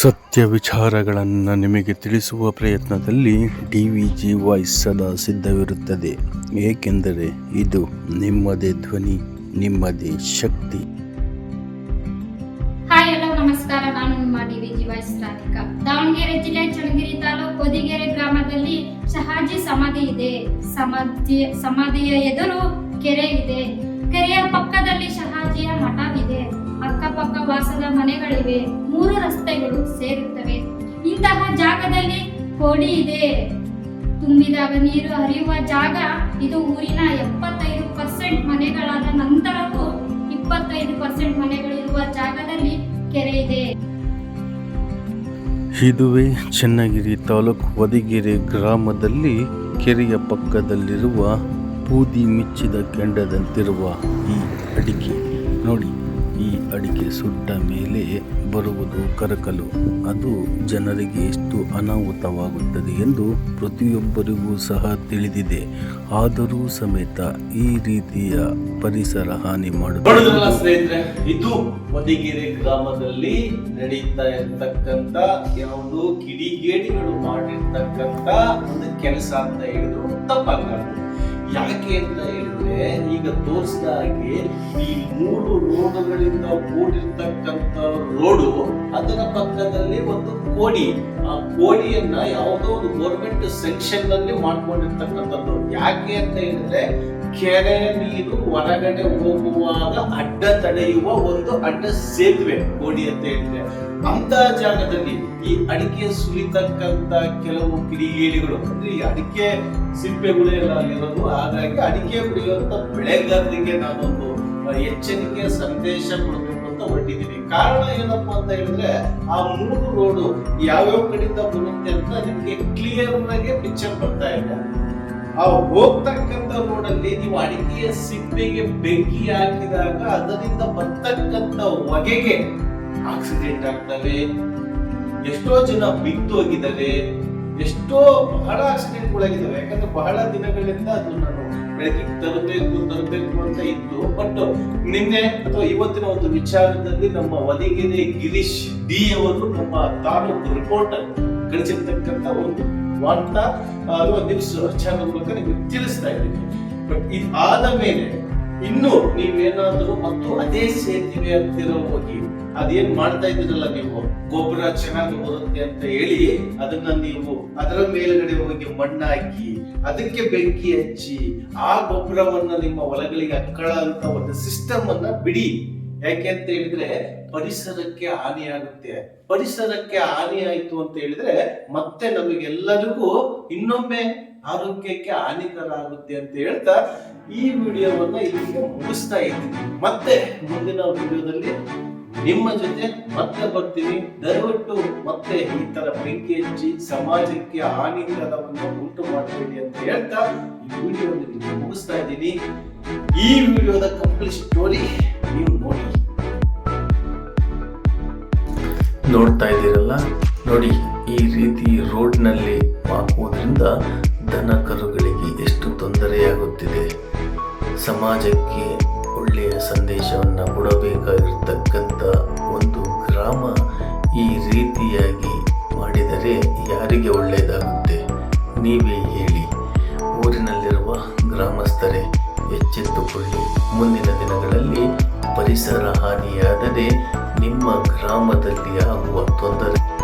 ಸತ್ಯ ವಿಚಾರಗಳನ್ನು ನಿಮಗೆ ತಿಳಿಸುವ ಪ್ರಯತ್ನದಲ್ಲಿ ಡಿ ವಿ ಜಿ ವಾಯ್ಸ್ ಸದಾ ಸಿದ್ಧವಿರುತ್ತದೆ. ಏಕೆಂದರೆ ಇದು ನಿಮ್ಮದೇ ಧ್ವನಿ, ನಿಮ್ಮದೇ ಶಕ್ತಿ. ಹಾಯ್ ಹಲೋ ನಮಸ್ಕಾರ. ನಾನು ನಿಮ್ಮ D V G voice Radhika Davanagere ಜಿಲ್ಲೆ ಚನ್ನಗಿರಿ ತಾಲೂಕು ಹೊದಿಗೆರೆ ಗ್ರಾಮದಲ್ಲಿ ಶಹಾಜಿ ಸಮಾಧಿ ಇದೆ. ಸಮಾಧಿ, ಸಮಾಧಿಯ ಎದುರು ಕೆರೆ ಇದೆ. ವಾಸದ ಮನೆಗಳಿವೆ, ಮೂರು ರಸ್ತೆಗಳು ಸೇರುತ್ತವೆ. ಇಂತಹ ಜಾಗದಲ್ಲಿ ಕೋಡಿ ಇದೆ. ತುಂಬಿದಾಗ ನೀರು ಹರಿಯುವ ಜಾಗ, ಇದು ಊರಿನ ಎಪ್ಪತ್ತೈದು ಪರ್ಸೆಂಟ್ ಮನೆಗಳಾದ ನಂತರವೂ ಇಪ್ಪತ್ತೈದು ಪರ್ಸೆಂಟ್ ಮನೆಗಳಿರುವ ಜಾಗದಲ್ಲಿ ಕೆರೆ ಇದೆ. ಇದುವೆ ಚನ್ನಗಿರಿ ತಾಲೂಕು ಹೊದಿಗೆರೆ ಗ್ರಾಮದಲ್ಲಿ ಕೆರೆಯ ಪಕ್ಕದಲ್ಲಿರುವ ಬೂದಿ ಮಿಚ್ಚಿದ ಕೆಂಡದಂತಿರುವ ಈ ಅಡಿಕೆ. ನೋಡಿ. ಈ ಅಡಿಕೆ ಸುಟ್ಟ ಮೇಲೆ ಬರುವುದು ಕರಕಲು. ಅದು ಜನರಿಗೆ ಎಷ್ಟು ಅನಾಹುತವಾಗುತ್ತದೆ ಎಂದು ಪ್ರತಿಯೊಬ್ಬರಿಗೂ ಸಹ ತಿಳಿದಿದೆ. ಆದರೂ ಸಮೇತ ಈ ರೀತಿಯ ಪರಿಸರ ಹಾನಿ ಮಾಡುತ್ತದೆ. ಸ್ನೇಹಿತರೆ, ಇದು ಮದಿಗೆರೆ ಗ್ರಾಮದಲ್ಲಿ ನಡೀತಾ ಇರ್ತಕ್ಕಂತ ಯಾವುದು ಕಿಡಿಗೇಡಿಗಳು ಮಾಡಿರ್ತಕ್ಕಂತ ಒಂದು ಕೆಲಸ ಅಂತ ಹೇಳಿದ್ರು ತಪ್ಪಾಗಲ್ಲ. ಯಾಕೆ ಅಂತ ಹೇಳಿದ್ರೆ, ಈಗ ತೋರಿಸಿದ ಹಾಗೆ ಈ ಮೂರು ರೋಡ್ಗಳಿಂದ ಕೂಡಿರ್ತಕ್ಕಂತ ರೋಡು, ಅದರ ಪಕ್ಕದಲ್ಲಿ ಒಂದು ಕೋಡಿ. ಆ ಕೋಡಿಯನ್ನ ಯಾವುದೋ ಒಂದು ಗೋರ್ಮೆಂಟ್ ಸೆಕ್ಷನ್ನಲ್ಲಿ ಮಾಡ್ಕೊಂಡಿರ್ತಕ್ಕಂಥದ್ದು. ಯಾಕೆ ಅಂತ ಹೇಳಿದ್ರೆ, ಕೆರೆ ನೀರು ಹೊರಗಡೆ ಹೋಗುವಾಗ ಅಡ್ಡ ತಡೆಯುವ ಒಂದು ಅಡ್ಡ ಸೇತುವೆ ಕೋಡಿ ಅಂತ ಹೇಳಿದ್ರೆ. ಅಂತ ಜಾಗದಲ್ಲಿ ಈ ಅಡಿಕೆ ಸುಲಿತಕ್ಕಂತ ಕೆಲವು ಕಿಡಿಗೇಡಿಗಳು, ಅಂದ್ರೆ ಈ ಅಡಿಕೆ ಸಿಪ್ಪೆಗಳೇ ಅಲ್ಲಿರೋದು ಹಾಗಾಗಿ ಅಡಿಕೆ ಬೆಳೆಯುವಂತ ಬೆಳೆಗಾರರಿಗೆ ನಾನೊಂದು ಎಚ್ಚರಿಕೆ, ಸಂದೇಶ ಕೊಡಬೇಕು ಅಂತ ಹೊರಟಿದ್ದೀವಿ ಕಾರಣ ಏನಪ್ಪಾ ಅಂತ ಹೇಳಿದ್ರೆ, ಆ ಮೂರು ರೋಡು ಯಾವ್ಯಾವ ಕಡೆಯಿಂದ ಬರುತ್ತೆ ಅಂತ ನಿಮ್ಗೆ ಕ್ಲಿಯರ್ ಆಗಿ ಪಿಕ್ಚರ್ ಬರ್ತಾ ಇದೆ. ಆ ಹೋಗ್ತಕ್ಕಂಥ ರೋಡಲ್ಲಿ ನೀವು ಅಡಿಕೆಯ ಸಿಪ್ಪೆಗೆ ಬೆಂಕಿ ಹಾಕಿದಾಗ ಅದರಿಂದ ಬರ್ತಕ್ಕಂಥ ಹೊಗೆಗೆ ಆಕ್ಸಿಡೆಂಟ್ ಆಗ್ತವೆ ಎಷ್ಟೋ ಜನ ಬಿದ್ದು ಹೋಗಿದ್ದಾರೆ ಎಷ್ಟೋ ಬಹಳ ಆಕ್ಸಿಡೆಂಟ್ಗಳಾಗಿದ್ದಾವೆ ಯಾಕಂದ್ರೆ ಬಹಳ ದಿನಗಳಿಂದ ಅದು ನಾನು ಬೆಳಕಿಗೆ ತರಬೇಕು ತರಬೇಕು ಅಂತ ಇತ್ತು. ಬಟ್ ನಿನ್ನೆ ಅಥವಾ ಇವತ್ತಿನ ಒಂದು ವಿಚಾರದಲ್ಲಿ ನಮ್ಮ ವದಿಗೆರೆ ಗಿರೀಶ್ ಡಿ ಅವರು ನಮ್ಮ ತಾಲೂಕು ರಿಪೋರ್ಟ್ ಕಳಿಸಿರ್ತಕ್ಕಂತ ಒಂದು ವಾರ್ತಾ ಅಥವಾ ನ್ಯೂಸ್ ಚಾನಲ್ ಮೂಲಕ ನಿಮಗೆ ತಿಳಿಸ್ತಾ ಇದ್ದೀನಿ. ಬಟ್ ಇದು ಆದ ಮೇಲೆ ಇನ್ನು ನೀವೇನಾದ್ರೂ ಮತ್ತು ಅದೇ ಸೇತುವೆ ಅಂತಿರೋ ಹೋಗಿ ಅದೇನ್ ಮಾಡ್ತಾ ಇದ್ದೀರಲ್ಲ ನೀವು? ಗೊಬ್ಬರ ಚೆನ್ನಾಗಿ ಬರುತ್ತೆ ಅಂತ ಹೇಳಿ ಅದನ್ನ ನೀವು ಅದರ ಮೇಲ್ಗಡೆ ಹೋಗಿ ಮಣ್ಣಾಕಿ, ಅದಕ್ಕೆ ಬೆಂಕಿ ಹಚ್ಚಿ, ಆ ಗೊಬ್ಬರವನ್ನ ನಿಮ್ಮ ಹೊಲಗಳಿಗೆ ಅಕ್ಕಳ ಅಂತ ಒಂದು ಸಿಸ್ಟಮ್ ಅನ್ನ ಬಿಡಿ. ಯಾಕೆ ಅಂತ ಹೇಳಿದ್ರೆ ಪರಿಸರಕ್ಕೆ ಹಾನಿ ಆಗುತ್ತೆ. ಪರಿಸರಕ್ಕೆ ಹಾನಿ ಆಯ್ತು ಅಂತ ಹೇಳಿದ್ರೆ ಮತ್ತೆ ನಮಗೆಲ್ಲರಿಗೂ ಇನ್ನೊಮ್ಮೆ ಆರೋಗ್ಯಕ್ಕೆ ಹಾನಿಕರ ಆಗುತ್ತೆ ಅಂತ ಹೇಳ್ತಾ ಈ ವಿಡಿಯೋವನ್ನ ಇಲ್ಲಿಗೆ ಮುಗಿಸ್ತಾ ಇದ್ದೀನಿ. ಮತ್ತೆ ಮುಂದಿನ ವಿಡಿಯೋದಲ್ಲಿ ನಿಮ್ಮ ಜೊತೆ ಮತ್ತೆ ಬರ್ತೀನಿ. ದಯವಿಟ್ಟು ಮತ್ತೆ ಈ ತರ ಬೆಂಕಿ ಹಚ್ಚಿ ಸಮಾಜಕ್ಕೆ ಹಾನಿಕರವನ್ನು ಉಂಟು ಮಾಡಬೇಡಿ ಅಂತ ಹೇಳ್ತಾ ಈ ವಿಡಿಯೋ ಮುಗಿಸ್ತಾ ಇದ್ದೀನಿ. ಈ ವಿಡಿಯೋದ ಕಂಪ್ಲೀಟ್ ಸ್ಟೋರಿ ನೀವು ನೋಡಿ. ನೋಡ್ತಾ ಇದ್ದೀರಲ್ಲ? ನೋಡಿ, ಈ ರೀತಿ ರೋಡ್ನಲ್ಲಿ ಹಾಕುವುದರಿಂದ ದನ ಕರುಗಳಿಗೆ ಎಷ್ಟು ತೊಂದರೆಯಾಗುತ್ತಿದೆ? ಸಮಾಜಕ್ಕೆ ಒಳ್ಳೆಯ ಸಂದೇಶವನ್ನು ಕೊಡಬೇಕಾಗಿರ್ತಕ್ಕಂಥ ಒಂದು ಗ್ರಾಮ ಈ ರೀತಿಯಾಗಿ ಮಾಡಿದರೆ ಯಾರಿಗೆ ಒಳ್ಳೆಯದಾಗುತ್ತೆ? ನೀವೇ ಹೇಳಿ. ಊರಿನಲ್ಲಿರುವ ಗ್ರಾಮಸ್ಥರೇ, ಎಚ್ಚೆತ್ತುಕೊಳ್ಳಿ. ಮುಂದಿನ ದಿನಗಳಲ್ಲಿ ಪರಿಸರ ಹಾನಿಯಾದರೆ ನಿಮ್ಮ ಗ್ರಾಮದಲ್ಲಿ ಆಗುವ ತೊಂದರೆ